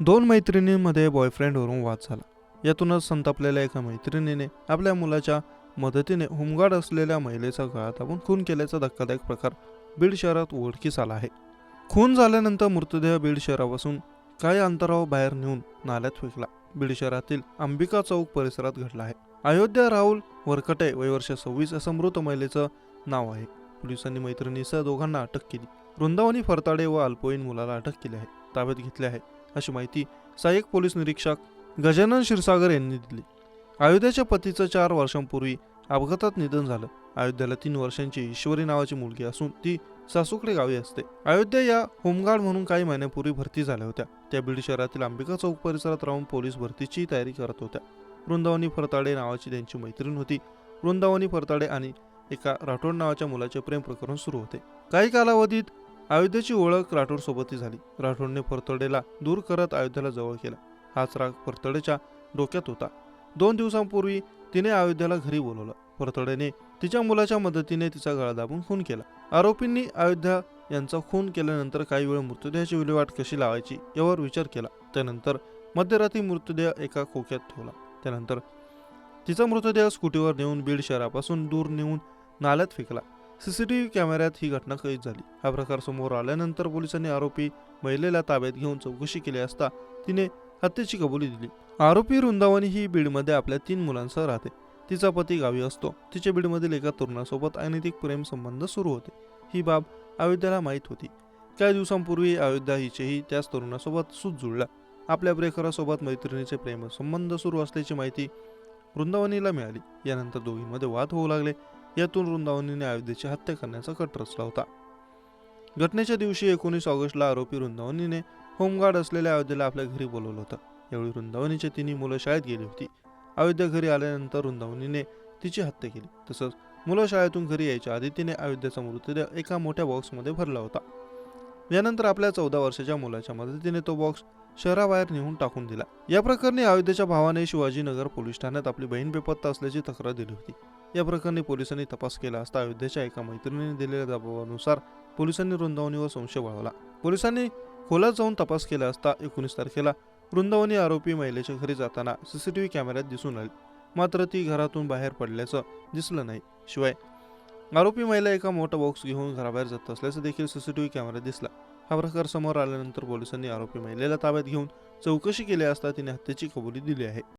दोन मैत्रिणींमध्ये बॉयफ्रेंडवरून वाद झाला. यातूनच संतापलेल्या एका मैत्रिणीने आपल्या मुलाच्या मदतीने होमगार्ड असलेल्या महिलेचा गळा दाबून खून केल्याचा धक्कादायक प्रकार बीड शहरात उघडकीस आला आहे. खून झाल्यानंतर मृतदेह बीड शहरापासून काही अंतरावर बाहेर नेऊन नाल्यात फेकला. बीड शहरातील अंबिका चौक परिसरात घडला आहे. अयोध्या राहुल वरकटे वयवर्ष सव्वीस असं मृत महिलेचं नाव आहे. पोलिसांनी मैत्रिणीसह दोघांना अटक केली. वृंदावनी फरताडे व अल्पवयीन मुलाला अटक केली आहे. ताब्यात घेतले आहे. अशी माहिती सहाय्यक पोलीस निरीक्षक गजानन क्षीरसागर यांनी दिली. अयोध्याच्या पतीचं चार वर्षांपूर्वी अपघातात निधन झालं. अयोध्याला तीन वर्षांची ईश्वरी नावाची मुलगी असून ती सासूकडे गावी असते. अयोध्या या होमगार्ड म्हणून काही महिन्यापूर्वी भरती झाल्या होत्या. त्या बीड शहरातील अंबिका चौक परिसरात राहून पोलीस भरतीची तयारी करत होत्या. वृंदावनी फरताडे नावाची त्यांची मैत्रीण होती. वृंदावनी फरताडे आणि एका राठोड नावाच्या मुलाचे प्रेम प्रकरण सुरू होते. काही कालावधीत अयोध्येची ओळख राठोड सोबतही झाली. राठोडने फरतडेला दूर करत अयोध्याला जवळ केला. हाच राग फरतडेच्या डोक्यात होता. दोन दिवसांपूर्वी तिने अयोध्याला घरी बोलवलं. फरतडेने तिच्या मुलाच्या मदतीने तिचा गळा दाबून खून केला. आरोपींनी अयोध्या यांचा खून केल्यानंतर काही वेळ मृतदेहाची विल्हेवाट कशी लावायची यावर विचार केला. त्यानंतर मध्यरात्री मृतदेह एका खोक्यात ठेवला. त्यानंतर तिचा मृतदेह स्कूटीवर नेऊन बीड शहरापासून दूर नेऊन नाल्यात फेकला. सीसीटीव्ही कॅमेऱ्यात ही घटना कैद झाली. हा प्रकार समोर आल्यानंतर पोलिसांनी आरोपी महिलेला ताब्यात घेऊन चौकशी केली असता तिने हत्येची कबुली दिली. आरोपी वृंदावनी ही बीडमध्ये आपल्या तीन मुलांसह राहते. तिचा पती गावी असतो. तिचे बीडमधील एका तरुणासोबत अनैतिक प्रेम संबंध सुरू होते. ही बाब अयोध्याला माहीत होती. काही दिवसांपूर्वी अयोध्या हिचेही त्याच तरुणासोबत सूत जुळला. आपल्या प्रेखरासोबत मैत्रिणीचे प्रेम संबंध सुरू असल्याची माहिती वृंदावनीला मिळाली. यानंतर दोघींमध्ये वाद होऊ लागले. यातून वृंदावनीने अयोध्येची हत्या करण्याचा कट रचला होता. घटनेच्या दिवशी एकोणीस ऑगस्टला आरोपी वृंदावनीने होमगार्ड असलेल्या अयोध्येला आपल्या घरी बोलवलं होतं. यावेळी वृंदावनीच्या तिन्ही मुलं शाळेत गेली होती. अयोध्या घरी आल्यानंतर वृंदावनीने तिची हत्या केली. तसंच मुलं शाळेतून घरी यायच्या आधी तिने अयोध्याचा मृतदेह एका मोठ्या बॉक्समध्ये भरला होता. यानंतर आपल्या चौदा वर्षाच्या मुलाच्या मदतीने तो बॉक्स शहराबाहेर नेऊन टाकून दिला. या प्रकरणी अयोध्येच्या भावाने शिवाजीनगर पोलीस ठाण्यात आपली बहीण बेपत्ता असल्याची तक्रार दिली होती. या प्रकरणी पोलिसांनी तपास केला असता अयोध्येच्या एका मैत्रिणीने दिलेल्या दबावानुसार पोलिसांनी वृंदावनीवर संशय वळवला पोलिसांनी खोलात जाऊन तपास केला असता एकोणीस तारखेला वृंदावनी आरोपी महिलेच्या घरी जाताना सीसीटीव्ही कॅमेऱ्यात दिसून आली. मात्र ती घरातून बाहेर पडल्याचं दिसलं नाही. शिवाय आरोपी महिला एका मोठा बॉक्स घेऊन घराबाहेर जात असल्याचं देखील सीसीटीव्ही कॅमेऱ्यात दिसला. हा प्रकार समोर आल्यानंतर पोलिसांनी आरोपी महिलेला ताब्यात घेऊन चौकशी केली असता तिने हत्येची कबुली दिली आहे.